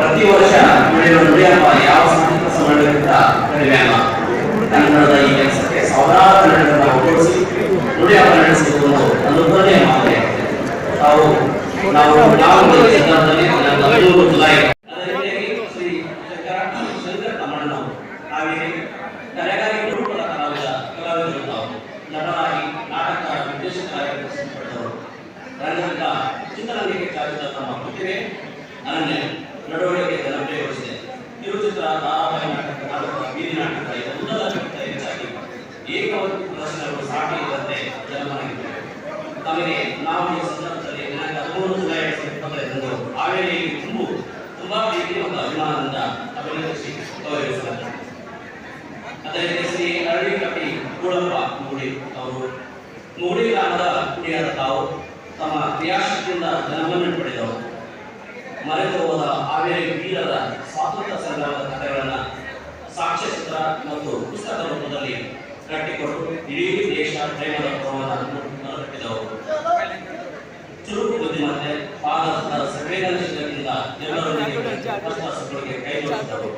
ಪ್ರತಿ ವರ್ಷ ಯಾವ ಸಾಂಸ್ಕೃತಿಕ ಸಮ್ಮೇಳನಕ್ಕಿಂತ ಕಡಿಮೆ ಅಲ್ಲ. ಕನ್ನಡದ ಈ ಕೆಲಸಕ್ಕೆ ಸಾವಿರಾರು ಕನ್ನಡಗಳನ್ನು ಒಗ್ಗೂಡಿಸಿ ನುಡಿಯಪ್ಪ ನಡೆಸುವುದು ಒಂದು ಅನುಭವನೇ ಮಾತ್ರ. ತಾವು, ನಾವು ನಾವು ಸಂದರ್ಭದಲ್ಲಿ ಜುಲೈ ಪ್ರತಿಭೆ ಅನನ್ಯ ನಡವಳಿಕೆ ಜನಪ್ರಿಯಗೊಳಿಸಿದೆ ಕಿರುಚಿತ್ರ ಧಾರಾವಾಹಿ ನಾಟಕ ನಾಟಕ, ಬೀದಿ ನಾಟಕ ಇದೆಲ್ಲದಕ್ಕಿಂತ ಹೆಚ್ಚಾಗಿ ಏಕವರ್ತಿ ಪ್ರದರ್ಶನಗಳು ಸಾಟಿ ಇದ್ದಂತೆ ಜನಮನಗಿದೆ ತಮಗೆ ನಾವು ಈ ಸಂದರ್ಭದಲ್ಲಿ ದಿನಾಂಕ ಹದಿಮೂರು ಜುಲೈ ಎರಡ್ ಸಾವಿರದ ತುಂಬು, ತುಂಬಾ ಪ್ರೀತಿ ಮತ್ತು ಅಭಿಮಾನದಿಂದ ಅಭಿನಂದಿಸಿ ಗೌರವಿಸಲಾಗಿದೆ ಅದೇ ರೀತಿ ಶ್ರೀ ಅರಳಿ ಕಟ್ಟಿ ಕೂಡಪ್ಪ ಮೂಡಿ ಅವರು, ಮೂಡಿ ಗ್ರಾಮದ ಕುಡಿಯಾದ ತಾವು ತಮ್ಮ ಕ್ರಿಯಾಶಕ್ತಿಯಿಂದ ಜನಮನ್ನಣೆ ಪಡೆದವರು. ಮರೆತು ಹೋದ ಹಾವೇರಿ ವೀರರ ಸ್ವಾತಂತ್ರ್ಯ ಸಂಗ್ರಾಮದ ಕಥೆಗಳನ್ನು ಸಾಕ್ಷ್ಯಚಿತ್ರ ಮತ್ತು ಪುಸ್ತಕ ರೂಪದಲ್ಲಿ ಕಟ್ಟಿಕೊಟ್ಟು ಇಡೀ ದೇಶ ಪ್ರೇಮದ ಪುರವನ್ನು ಕಟ್ಟಿದವರು ಚುರುಕು ಬುದ್ಧಿಮತ್ತೆ, ಭಾರತದ ಕಷ್ಟ ಸುಖಗಳಿಗೆ ಕೈ ಜೋಡಿಸಿದವರು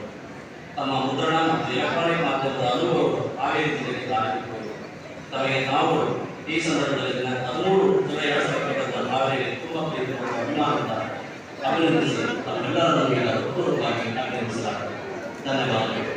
ತಮ್ಮ ಮುದ್ರಣ ಮತ್ತು ಎಲೆಕ್ಟ್ರಾನಿಕ್ ಮಾಧ್ಯಮದ ಅನುಭವ ಹಾವೇರಿ ಜಿಲ್ಲೆಗೆ ದಾರಿಬಿಟ್ಟವು ತಮಗೆ ನಾವು ಈ ಸಂದರ್ಭದಲ್ಲಿ ಹದಿಮೂರು ಜುಲೈ ಎರಡು ಸಾವಿರದ ಹಾವೇರಿ ತುಂಬ ಪ್ರೀತಿ ಮತ್ತು ಅಭಿಮಾನದಿಂದ ಅಭಿನಂದಿಸಿ ತಮ್ಮೆಲ್ಲರನ್ನು ಹೃತ್ಪೂರ್ವಕವಾಗಿ ಅಭಿನಂದಿಸಲಾಗಿದೆ ಧನ್ಯವಾದಗಳು